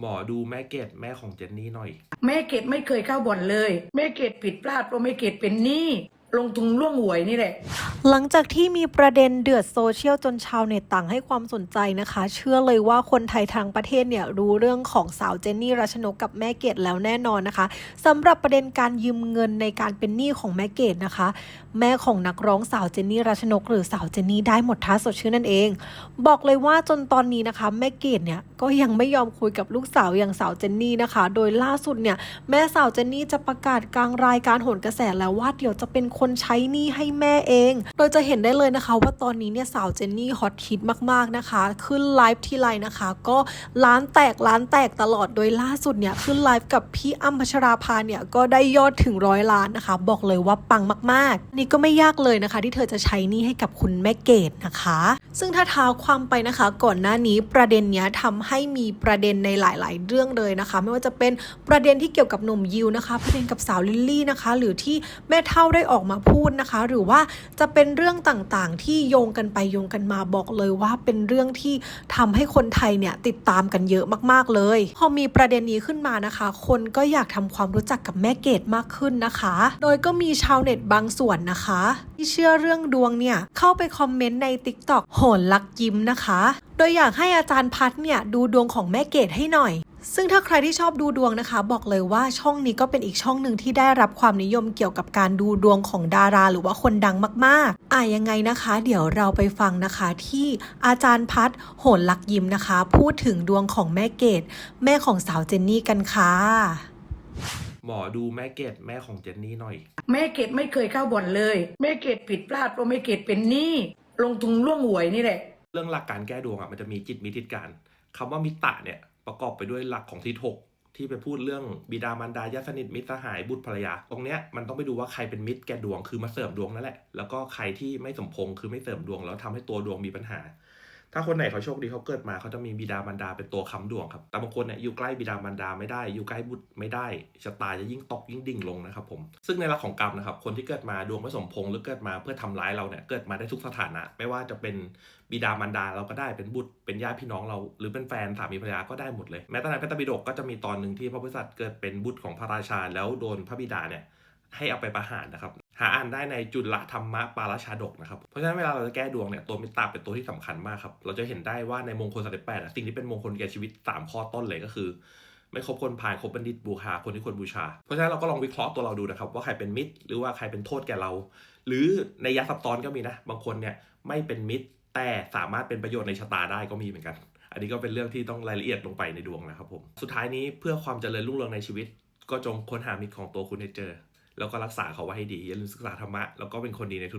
หมอดูแม่เกดแม่ของเจนนี่หน่อย แม่เกดไม่เคยเข้าบ่อนเลย แม่เกดผิดพลาดเพราะแม่เกดเป็นหนี้ ลงทุนล่วงหวยนี่แหละ หลังจากที่มีประเด็นเดือดโซเชียลจนชาวเน็ตต่างให้ความสนใจนะคะ เชื่อเลยว่าคนไทยทางประเทศเนี่ยรู้เรื่องของสาวเจนนี่รัชนกกับแม่เกดแล้วแน่นอนนะคะสำหรับประเด็นการยืมเงินในการเป็นหนี้ของแม่เกดนะคะ แม่ของนักร้องสาวเจนนี่รัชนก หรือสาวเจนนี่ได้หมดท่าสดชื่นนั่นเอง บอกเลยว่าจนตอนนี้นะคะ แม่เกดเนี่ยก็ยังไม่ยอมคุยกับลูกสาวอย่างสาวเจนนี่นะคะ โดยล่าสุดเนี่ยแม่สาวเจนนี่จะประกาศกลางรายการโหนกระแสแล้วว่าเดี๋ยวจะเป็นคนใช้หนี้ให้แม่เอง โดยจะเห็นได้เลยนะคะว่าตอนนี้เนี่ยสาวเจนนี่ฮอตฮิตมากๆนะคะ ขึ้นไลฟ์ที่ไรนะคะ ก็ร้านแตกร้านแตกตลอดโดยล่าสุดเนี่ยขึ้นไลฟ์กับพี่อ้ำพัชราภาเนี่ยก็ได้ยอดถึงร้อยล้านนะคะ บอกเลยว่าปังมากๆ นี่ก็ไม่ยากเลยนะคะ ที่เธอจะใช้หนี้ให้กับคุณแม่เกดนะคะ ซึ่งถ้าเท้าความไปนะคะ ก่อนหน้านี้ประเด็นเนี้ยทำให้มีประเด็นในหลาย ๆ เรื่องเลยนะคะ ไม่ว่าจะเป็นประเด็นที่เกี่ยวกับหนุ่มยิวนะคะ ประเด็นกับสาวลิลลี่นะคะ หรือที่แม่เท่าได้ออกมาพูดนะคะ หรือว่าจะเป็นเรื่องต่างๆ ที่โยงกันไปโยงกันมาบอกเลยว่าเป็นเรื่องที่ทำให้คนไทยเนี่ยติดตามกันเยอะมากๆเลย พอมีประเด็นนี้ขึ้นมานะคะ คนก็อยากทำความรู้จักกับแม่เกดมากขึ้นนะคะ โดยก็มีชาวเน็ตบางส่วนนะคะ ที่เชื่อเรื่องดวงเนี่ยเข้าไปคอมเมนต์ใน TikTok โหนลักยิ้มนะคะ โดยอยากให้อาจารย์พัดเนี่ยดูดวงของแม่เกดให้หน่อย ซึ่งถ้าใครที่ชอบดูดวงนะคะ บอกเลยว่าช่องนี้ก็เป็นอีกช่องหนึ่งที่ได้รับความนิยมเกี่ยวกับการดูดวงของดารา หรือว่าคนดังมากๆ อะยังไงนะคะ เดี๋ยวเราไปฟังนะคะที่อาจารย์พัดโหนลักยิ้มนะคะ พูดถึงดวงของแม่เกดแม่ของสาวเจนนี่กันค่ะหมอดูแม่เกดแม่ของเจนนี่หน่อย แม่เกดไม่เคยเข้าบ่อนเลย แม่เกดผิดพลาดเพราะแม่เกดเป็นหนี้ลงทุนล่วงหวยนี่แหละ เรื่องหลักการแก้ดวงอะมันจะมีจิตมีทิศการคำว่ามิตะเนี่ย ประกอบไปด้วยหลักของทิศหกที่ไปพูดเรื่องบิดามารดาญาติสนิทมิตรสหายบุตรภรรยา ตรงเนี้ยมันต้องไปดูว่าใครเป็นมิตรแก่ดวงคือมาเสริมดวงนั่นแหละ แล้วก็ใครที่ไม่สมพงคือไม่เสริมดวงแล้วทำให้ตัวดวงมีปัญหา ถ้าคนไหนเขาโชคดีเขาเกิดมาเขาจะมีบิดามารดาเป็นตัวค้ำดวงครับ แต่บางคนเนี่ยอยู่ใกล้บิดามารดาไม่ได้ อยู่ใกล้บุตรไม่ได้ชะตาจะยิ่งตกยิ่งดิ่งลงนะครับผม ซึ่งในหลักของกรรมนะครับ คนที่เกิดมาดวงไม่สมพงหรือเกิดมาเพื่อทำร้ายเราเนี่ยเกิดมาได้ทุกสถานะ ไม่ว่าจะเป็นบิดามารดาเราก็ได้เป็นบุตร เป็นญาติพี่น้องเรา หรือเป็นแฟนสามีภรรยาก็ได้หมดเลย แม้แต่ในพระตรปิฎกก็จะมีตอนหนึ่งที่พระพุทธสัตว์เกิดเป็นบุตรของพระราชาแล้วโดนพระบิดาเนี่ย ให้เอาไปประหารนะครับ หาอ่านได้ในจุลธรรมะปาราชาดกนะครับ เพราะฉะนั้นเวลาเราจะแก้ดวงเนี่ยตัวมิตราเป็นตัวที่สำคัญมากครับ เราจะเห็นได้ว่าในมงคลสัตว์แปดสิ่งที่เป็นมงคลแก่ชีวิต 3 ข้อต้นเลยก็คือ ไม่คบคนพาลคบบัณฑิตบูชาคนที่ควรบูชา เพราะฉะนั้นเราก็ลองวิเคราะห์ตัวเราดูนะครับ ว่าใครเป็นมิตร หรือว่าใครเป็นโทษแก่เรา หรือในยะซับซ้อนก็มีนะ บางคนเนี่ยไม่เป็นมิตร แต่สามารถเป็นประโยชน์ในชะตาได้ก็มีเหมือนกัน อันนี้ก็เป็นเรื่องที่ต้องรายละเอียดลงไปในดวงนะครับผมสุดท้ายนี้เพื่อความเจริญรุ่งเรืองในชีวิต ก็จงค้นหามิตรของตัวคุณให้เจอ แล้วก็รักษาเขาไว้ให้ดีอย่าลืมศึกษาธรรมะแล้วก็เป็นคนดีในทุก